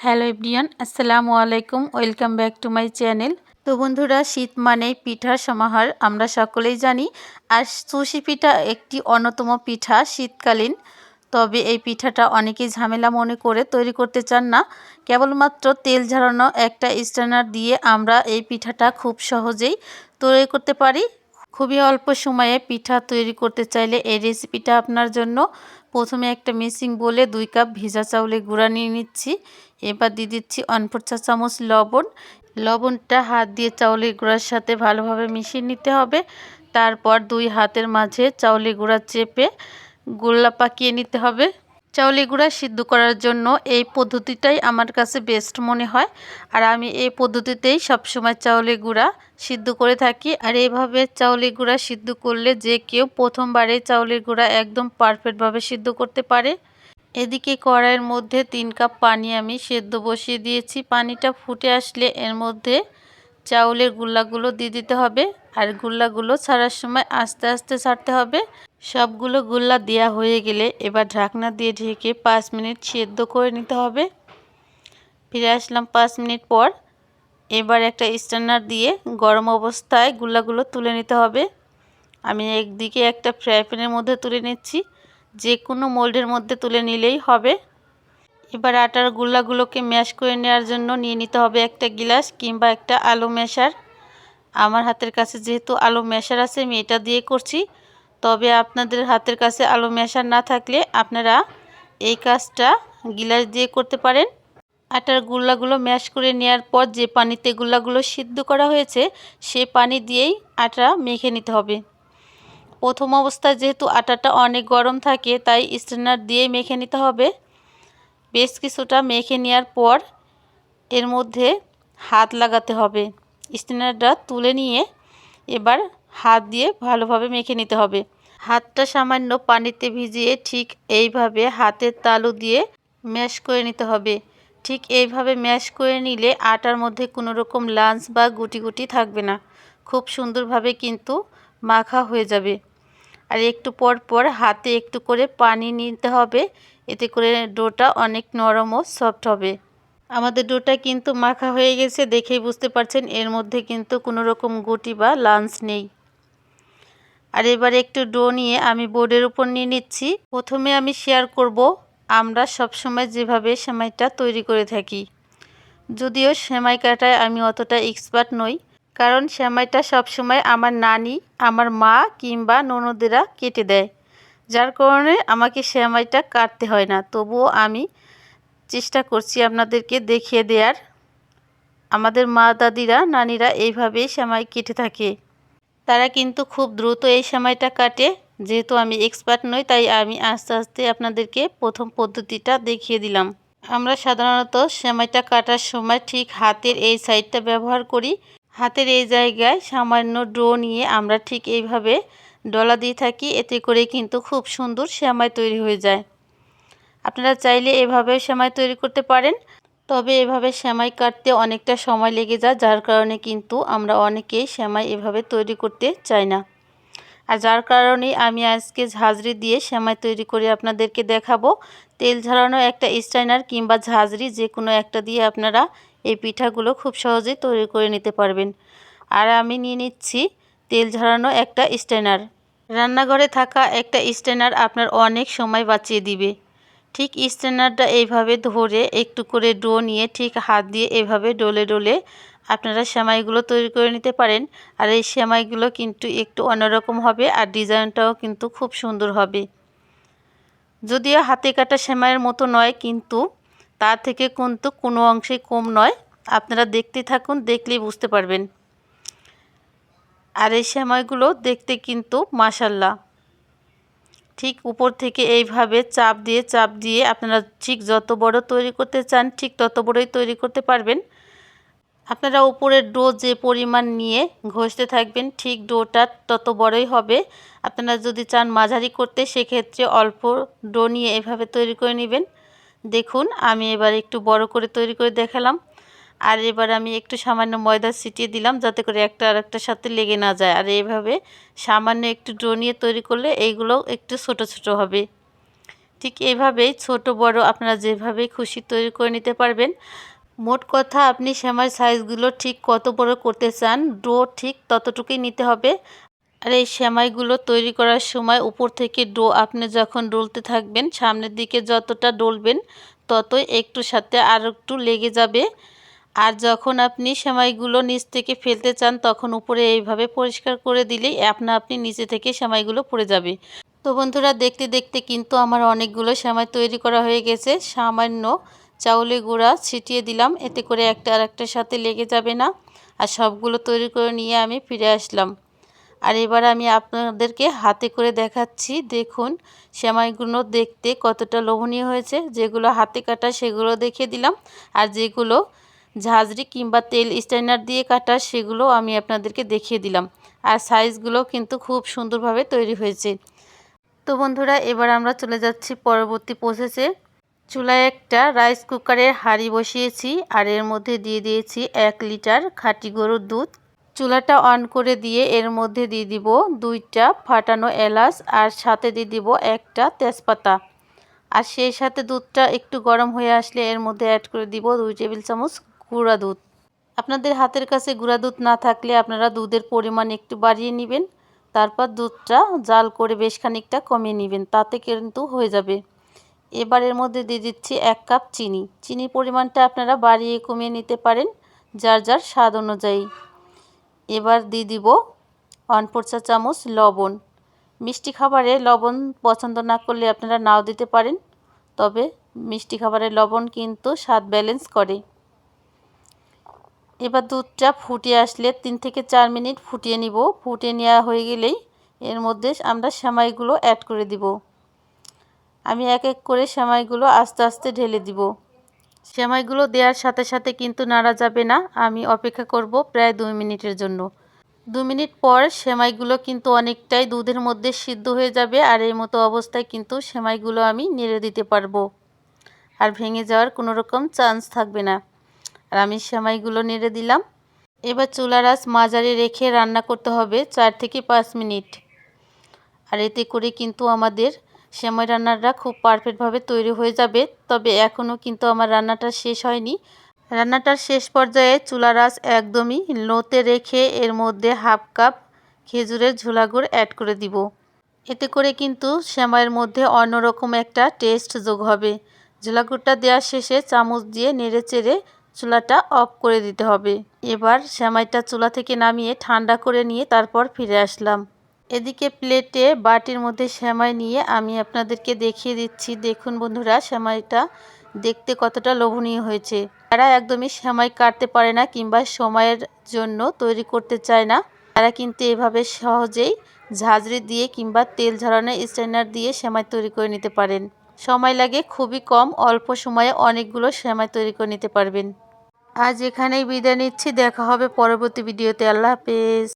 Hello everyone আসসালামু আলাইকুম, welcome back to my channel. তো বন্ধুরা, শীত মানেই পিঠার সমাহার, আমরা সকলেই জানি। আর সুশি পিঠা একটি অন্যতম পিঠা শীতকালীন। তবে এই পিঠাটা অনেকেই ঝামেলা মনে করে তৈরি করতে চান না। কেবলমাত্র তেল ঝাড়ানো একটা স্ট্যান্ডার দিয়ে আমরা এই পিঠাটা খুব সহজেই তৈরি করতে পারি। খুবই অল্প সময়ে পিঠা তৈরি করতে চাইলে এই রেসিপিটা আপনার জন্য প্রথমে একটা মিক্সিং বলে দুই কাপ ভিজা চাউলের গুঁড়া নিয়ে নিচ্ছি। এবার দিয়ে দিচ্ছি অনফোর চা চামচ লবণ। লবণটা হাত দিয়ে চাউলের গুঁড়ার সাথে ভালোভাবে মিশিয়ে নিতে হবে। তারপর দুই হাতের মাঝে চাউলের গুঁড়া চেপে গোল্লা পাকিয়ে নিতে হবে। চাউলি গুঁড়া সিদ্ধ করার জন্য এই পদ্ধতিটাই আমার কাছে বেস্ট মনে হয়। আর আমি এই পদ্ধতিতেই সবসময় চাউলি গুঁড়া সিদ্ধ করে থাকি। আর এইভাবে চাউলি গুঁড়া সিদ্ধ করলে যে কেউ প্রথমবারে চাউলের গুঁড়া একদম পারফেক্টভাবে সিদ্ধ করতে পারে। এদিকে কড়াইয়ের মধ্যে তিন কাপ পানি আমি সেদ্ধ বসিয়ে দিয়েছি। পানিটা ফুটে আসলে এর মধ্যে চাউলের গুল্লাগুলো দিয়ে দিতে হবে আর গুল্লাগুলো ছাড়ার সময় আস্তে আস্তে ছাড়তে হবে। সবগুলো গুল্লা দেওয়া হয়ে গেলে এবার ঢাকনা দিয়ে ঢেকে পাঁচ মিনিট সেদ্ধ করে নিতে হবে। ফিরে আসলাম পাঁচ মিনিট পর। এবার একটা স্ট্যান্ডার দিয়ে গরম অবস্থায় গুল্লাগুলো তুলে নিতে হবে। আমি একদিকে একটা ফ্রাই প্যানের মধ্যে তুলে নিচ্ছি। যে কোনো মোল্ডের মধ্যে তুলে নিলেই হবে। এবার আটার গুল্লাগুলোকে ম্যাশ করে নেওয়ার জন্য নিয়ে নিতে হবে একটা গিলাস কিংবা একটা আলু মেশার আমার হাতের কাছে যেহেতু আলু মেশার আছে, আমি এটা দিয়ে করছি। তবে আপনাদের হাতের কাছে আলু মেশার না থাকলে আপনারা এই কাজটা গিলাস দিয়ে করতে পারেন। আটার গুল্লাগুলো ম্যাশ করে নেওয়ার পর যে পানিতে গুল্লাগুলো সিদ্ধ করা হয়েছে, সে পানি দিয়েই আটা মেখে নিতে হবে। প্রথম অবস্থায় যেহেতু আটাটা অনেক গরম থাকে, তাই স্ট্রেনার দিয়ে মেখে নিতে হবে। বেশ কিছুটা মেখে নেওয়ার পর এর মধ্যে হাত লাগাতে হবে। স্ট্রেনারটা তুলে নিয়ে এবার হাত দিয়ে ভালোভাবে মেখে নিতে হবে। হাতটা সামান্য পানিতে ভিজিয়ে ঠিক এইভাবে হাতের তালু দিয়ে ম্যাশ করে নিতে হবে। ঠিক এইভাবে ম্যাশ করে নিলে আটার মধ্যে কোনো রকম লাঞ্চ বা গুটি গুটি থাকবে না। খুব সুন্দরভাবে কিন্তু মাখা হয়ে যাবে। আর একটু পর পর হাতে একটু করে পানি নিতে হবে। এতে করে ডোটা অনেক নরম ও সফট হবে। আমাদের ডোটা কিন্তু মাখা হয়ে গেছে দেখেই বুঝতে পারছেন, এর মধ্যে কিন্তু কোনো রকম গুটি বা লাঞ্চ নেই। আর এবার একটু ডো নিয়ে আমি বোর্ডের উপর নিয়ে নিচ্ছি। প্রথমে আমি শেয়ার করব আমরা সবসময় যেভাবে সেমাইটা তৈরি করে থাকি। যদিও সেমাই কাটায় আমি অতটা এক্সপার্ট নই, কারণ সেমাইটা সবসময় আমার নানি, আমার মা কিংবা ননদেরা কেটে দেয়। যার কারণে আমাকে সেমাইটা কাটতে হয় না। তবুও আমি চেষ্টা করছি আপনাদেরকে দেখিয়ে দেওয়ার আমাদের মা দাদিরা, নানিরা এইভাবেই সেমাই কেটে থাকে। তারা কিন্তু খুব দ্রুত এই সেমাইটা কাটে। যেহেতু আমি এক্সপার্ট নই, তাই আমি আস্তে আস্তে আপনাদেরকে প্রথম পদ্ধতিটা দেখিয়ে দিলাম। আমরা সাধারণত সেমাইটা কাটার সময় ঠিক হাতের এই সাইডটা ব্যবহার করি। হাতের এই জায়গায় সামান্য ডো নিয়ে আমরা ঠিক এইভাবে ডলা দিয়ে থাকি, এতে করে কিন্তু খুব সুন্দর সেমাই তৈরি হয়ে যায়। আপনারা চাইলে এভাবে সেমাই তৈরি করতে পারেন, তবে এভাবে সেমাই কাটতে অনেকটা সময় লেগে যায়, যার কারণে কিন্তু আমরা অনেকেই সেমাই এভাবে তৈরি করতে চাই না। আর যার কারণে আমি আজকে ঝাঁঝরি দিয়ে সেমাই তৈরি করে আপনাদেরকে দেখাবো। তেল ঝরানো একটা স্টাইনার কিংবা ঝাঁঝরি যে কোনো একটা দিয়ে আপনারা এই পিঠাগুলো খুব সহজেই তৈরি করে নিতে পারবেন। আর আমি নিয়ে নিচ্ছি তেল ঝরানো একটা স্টেনার রান্নাঘরে থাকা একটা স্টেনার আপনার অনেক সময় বাঁচিয়ে দিবে। ঠিক স্টেনারটা এইভাবে ধরে একটু করে ডো নিয়ে ঠিক হাত দিয়ে এভাবে ডলে ডলে আপনারা সেমাইগুলো তৈরি করে নিতে পারেন। আর এই সেমাইগুলো কিন্তু একটু অন্যরকম হবে আর ডিজাইনটাও কিন্তু খুব সুন্দর হবে। যদিও হাতে কাটা সেমাইয়ের মতো নয়, কিন্তু তার থেকে কিন্তু কোনো অংশেই কম নয়। আপনারা দেখতে থাকুন, দেখলেই বুঝতে পারবেন। আর এই সেমাইগুলো দেখতে কিন্তু মাসাল্লাহ ঠিক উপর থেকে এইভাবে চাপ দিয়ে চাপ দিয়ে আপনারা ঠিক যত বড় তৈরি করতে চান, ঠিক তত বড়ই তৈরি করতে পারবেন। আপনারা উপরের ডো যে পরিমাণ নিয়ে ঘষতে থাকবেন, ঠিক ডোটা তত বড়ই হবে। আপনারা যদি চান মাঝারি করতে, সেক্ষেত্রে অল্প ডো নিয়ে এভাবে তৈরি করে নেবেন। দেখুন, আমি এবার একটু বড় করে তৈরি করে দেখালাম। আর এবার আমি একটু সামান্য ময়দা ছিটিয়ে দিলাম যাতে করে একটা আর একটার সাথে লেগে না যায়। আর এইভাবে সামান্য একটু ডো নিয়ে তৈরি করলে এইগুলো একটু ছোট ছোট হবে। ঠিক এইভাবেই ছোট, বড় আপনারা যেভাবে খুশি তৈরি করে নিতে পারবেন। মোট কথা আপনি সেমাই সাইজগুলো ঠিক কত বড় করতে চান, ডো ঠিক ততটুকুই নিতে হবে। আর এই সেমাইগুলো তৈরি করার সময় উপর থেকে ডো আপনি যখন ডলতে থাকবেন, সামনের দিকে যতটা ডলবেন ততই একটু সাথে আর একটু লেগে যাবে। আর যখন আপনি সেমাইগুলো নিচ থেকে ফেলতে চান, তখন উপরে এইভাবে পরিষ্কার করে দিলেই আপনা আপনি নিচে থেকে সেমাইগুলো পড়ে যাবে। তো বন্ধুরা, দেখতে দেখতে কিন্তু আমার অনেকগুলো সেমাই তৈরি করা হয়ে গেছে। সামান্য চাউলে গুঁড়া ছিটিয়ে দিলাম, এতে করে একটা আর একটার সাথে লেগে যাবে না। আর সবগুলো তৈরি করে নিয়ে আমি ফিরে আসলাম। আর এবার আমি আপনাদেরকে হাতে করে দেখাচ্ছি, দেখুন সেমাইগুলো দেখতে কতটা লোভনীয় হয়েছে। যেগুলো হাতে কাটা, সেগুলো দেখিয়ে দিলাম। আর যেগুলো ঝাঁঝরি কিংবা তেল স্টাইনার দিয়ে কাটা সেগুলো আমি আপনাদেরকে দেখিয়ে দিলাম। আর সাইজগুলো কিন্তু খুব সুন্দরভাবে তৈরি হয়েছে। তো বন্ধুরা, এবার আমরা চলে যাচ্ছি পরবর্তী প্রসেসে চুলায় একটা রাইস কুকারের হাঁড়ি বসিয়েছি আর এর মধ্যে দিয়ে দিয়েছি এক লিটার খাঁটি গরুর দুধ। চুলাটা অন করে দিয়ে এর মধ্যে দিয়ে দিব দুইটা ফাটানো এলাচ আর সাথে দিয়ে দিব একটা তেজপাতা। আর সেই সাথে দুধটা একটু গরম হয়ে আসলে এর মধ্যে অ্যাড করে দিব দুই টেবিল চামচ গুঁড়া দুধ। আপনাদের হাতের কাছে গুঁড়া দুধ না থাকলে আপনারা দুধের পরিমাণ একটু বাড়িয়ে নেবেন। তারপর দুধটা জাল করে বেশ খানিকটা কমিয়ে নেবেন, তাতে কিন্তু হয়ে যাবে। এবারের মধ্যে দিয়ে দিচ্ছি এক কাপ চিনি। চিনির পরিমাণটা আপনারা বাড়িয়ে কমিয়ে নিতে পারেন যার যার স্বাদ অনুযায়ী। এবার দিয়ে দিব ওয়ান ফোর চা চামচ লবণ। মিষ্টি খাবারে লবণ পছন্দ না করলে আপনারা নাও দিতে পারেন, তবে মিষ্টি খাবারে লবণ কিন্তু স্বাদ ব্যালেন্স করে। এবার দুধটা ফুটে আসলে তিন থেকে চার মিনিট ফুটিয়ে নিব। ফুটিয়ে নেওয়া হয়ে গেলেই এর মধ্যে আমরা সেমাইগুলো অ্যাড করে দিব। আমি এক এক করে সেমাইগুলো আস্তে আস্তে ঢেলে দিব। সেমাইগুলো দেওয়ার সাথে সাথে কিন্তু নাড়া যাবে না। আমি অপেক্ষা করব প্রায় দুই মিনিটের জন্য। দু মিনিট পর সেমাইগুলো কিন্তু অনেকটাই দুধের মধ্যে সিদ্ধ হয়ে যাবে আর এই মতো অবস্থায় কিন্তু সেমাইগুলো আমি নেড়ে দিতে পারব। আর ভেঙে যাওয়ার কোনো রকম চান্স থাকবে না। আর আমি সেমাইগুলো নেড়ে দিলাম। এবার চুলার আঁচ মাঝারি রেখে রান্না করতে হবে চার থেকে পাঁচ মিনিট। আর এতে করে কিন্তু আমাদের সেমাই রান্নাটা খুব পারফেক্টভাবে তৈরি হয়ে যাবে। তবে এখনও কিন্তু আমার রান্নাটা শেষ হয়নি। রান্নাটার শেষ পর্যায়ে চুলার আঁচ একদমই লোতে রেখে এর মধ্যে হাফ কাপ খেজুরের ঝোলাগুড় অ্যাড করে দিব। এতে করে কিন্তু সেমাইয়ের মধ্যে অন্যরকম একটা টেস্ট যোগ হবে। ঝোলাগুড়টা দেওয়ার শেষে চামচ দিয়ে নেড়ে চেড়ে চুলাটা অফ করে দিতে হবে। এবার সেমাইটা চুলা থেকে নামিয়ে ঠান্ডা করে নিয়ে তারপর ফিরে আসলাম। এদিকে প্লেটে বাটির মধ্যে সেমাই নিয়ে আমি আপনাদেরকে দেখিয়ে দিচ্ছি। দেখুন বন্ধুরা, সেমাইটা দেখতে কতটা লোভনীয় হয়েছে। তারা একদমই সেমাই কাটতে পারে না কিংবা সময়ের জন্য তৈরি করতে চায় না। তারা কিন্তু এভাবে সহজেই ঝাঁঝরি দিয়ে কিংবা তেল ঝরানো স্ট্যান্ডার দিয়ে সেমাই তৈরি করে নিতে পারেন। সময় লাগে খুবই কম, অল্প সময়ে অনেকগুলো সেমাই তৈরি করে নিতে পারবেন। আজ এখানেই বিদায় নিচ্ছি, দেখা হবে পরবর্তী ভিডিওতে। আল্লাহ হাফেজ।